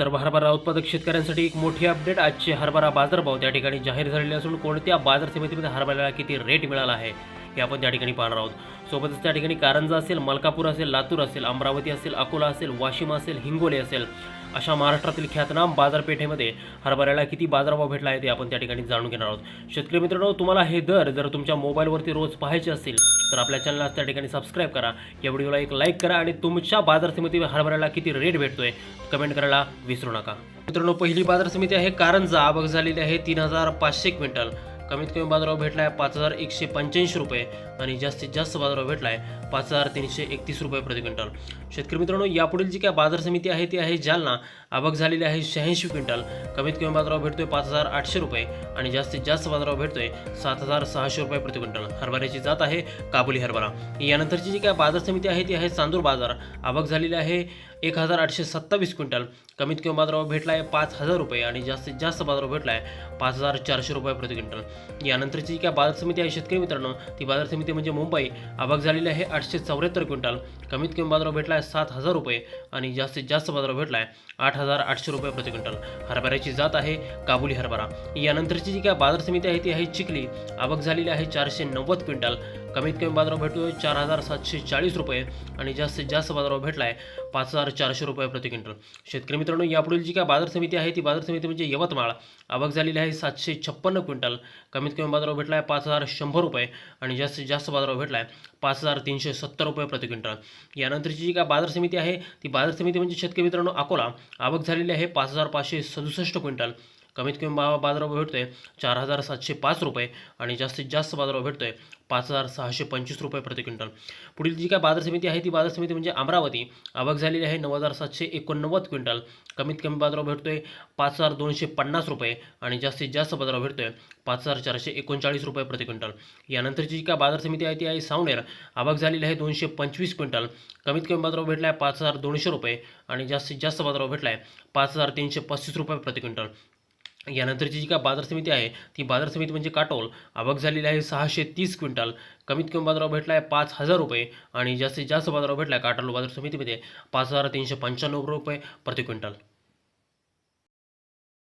सर्व हरभरा उत्पादक शेतकऱ्यांसाठी एक मोठी अपडेट आजचे हरभरा बाजारभाव त्या ठिकाणी जाहीर झालेले असून कोणत्या बाजार समितीमध्ये हरभऱ्याला किती रेट मिळाला आहे? हे आपण त्या ठिकाणी पाहणार आहोत. सोबतच त्या ठिकाणी कारंजा असेल मलकापूर असेल लातूर असेल अमरावती असेल अकोला असेल वाशिम असेल हिंगोली असेल अशा महाराष्ट्रातील ख्यातनाम बाजारपेठेमध्ये हरभऱ्याला किती बाजारभाव भेटला आहे ते आपण त्या ठिकाणी जाणून घेणार आहोत. शेतकरी मित्रांनो तुम्हाला हे दर जर तुमच्या मोबाईलवरती रोज पाहायचे असतील तर आपल्या चॅनलला त्या ठिकाणी सबस्क्राईब करा. या व्हिडिओला एक लाईक करा आणि तुमच्या बाजार समितीमध्ये हरभऱ्याला किती रेट भेटतोय कमेंट करायला विसरू नका. मित्रांनो पहिली बाजार समिती आहे कारंजा. आवक झालेली आहे तीन हजार पाचशे क्विंटल. कमीत कमी बाजारभाव भेटला आहे पाच हजार एकशे पंच्याऐंशी रुपये. आणि जास्तीत जास्त बाजारभाव भेटला आहे पाच हजार तीनशे एकतीस रुपये प्रति क्विंटल. शेतकरी मित्रांनो यापुढील जी काय बाजार समिती आहे ती आहे जालना. आवक झालेली आहे शहाऐंशी क्विंटल. कमीत कमी बाजारभाव भेटतोय पाच हजार आठशे रुपये आणि जास्तीत जास्त बाजारभाव भेटतोय सात हजार सहाशे रुपये प्रति क्विंटल. हरभऱ्याची जात आहे काबुली हरभरा. यानंतरची जी काय बाजार समिती आहे ती आहे चांदूर बाजार. आवक झालेली आहे एक हजार आठशे सत्तावीस क्विंटल. कमीत कमी बाजारभाव भेटला आहे पाच हजार रुपये आणि जास्तीत जास्त बाजारभाव भेटला आहे पाच हजार चारशे रुपये प्रति क्विंटल. यानंतरची जी काय बाजार समिती आहे शेतकरी मित्रांनो ती बाजार समिती म्हणजे मुंबई. अभाग झालेली आहे आठशे चौऱ्याहत्तर क्विंटल. कमीत कमी बाजारावर भेटला आहे सात हजार रुपये आणि जास्तीत जास्त बाजारावर भेटला आहे आठ हजार आठशे रुपये प्रति क्विंटल. हरभऱ्याची जात आहे काबुली हरभरा. यानंतरची जी काय बाजार समिती आहे ती आहे चिखली. आवक झालेली आहे चारशे नव्वद क्विंटल. कमीत कमी बाजारावर भेटतोय चार हजार सातशे चाळीस रुपये आणि जास्तीत जास्त बाजारावर भेटला आहे पाच हजार चारशे रुपये प्रति क्विंटल. शेतकरी मित्रांनो यापुढील जी काय बाजार समिती आहे ती बाजार समिती म्हणजे यवतमाळ. आवक झालेली आहे सातशे छप्पन्न क्विंटल. कमीत कमी बाजारावर भेटला आहे पाच हजार शंभर रुपये आणि जास्तीत जास्त बाजारावर भेटला आहे पाच हजार तीनशे सत्तर रुपये प्रति क्विंटल. यानंतरची जी काय बाजार समिती आहे ती बाजार समिती म्हणजे शेतकरी मित्रांनो अकोला. आवक झालेली आहे पाच हजार पाचशे सदुसष्ट क्विंटल. कमीत कमी बा भेटतो आहे चार हजार सातशे पाच रुपये आणि जास्तीत जास्त बाजाराव भेटतो आहे पाच हजार सहाशे पंचवीस रुपये प्रति क्विंटल. पुढील जी काय बाजार समिती आहे ती बाजार समिती म्हणजे अमरावती. आवक झालेली आहे नऊ हजार सातशे एकोणनव्वद क्विंटल. कमीत कमी बाजार भेटतो आहे पाच हजार दोनशे पन्नास रुपये आणि जास्तीत जास्त पदराव भेटतो आहे पाच हजार चारशे एकोणचाळीस रुपये प्रति क्विंटल. यानंतरची जी काय बाजार समिती आहे ती आहे सावनेर. आवक झालेली आहे दोनशे पंचवीस क्विंटल. कमीत कमी बाजारभाव भेटला आहे पाच हजार दोनशे रुपये आणि जास्तीत जास्त बाजारभाव भेटला आहे पाच हजार तीनशे पस्तीस रुपये प्रति क्विंटल. यानंतरची जी काय बाजार समिती आहे ती बाजार समिती म्हणजे काटोल. आवक झालेली आहे सहाशे तीस क्विंटल. कमीत कमी बाजारावर भेटला आहे पाच हजार रुपये आणि जास्तीत जास्त बाजारावर भेटला आहे काटोल बाजार समितीमध्ये पाच हजार तीनशे पंच्याण्णव रुपये प्रति क्विंटल.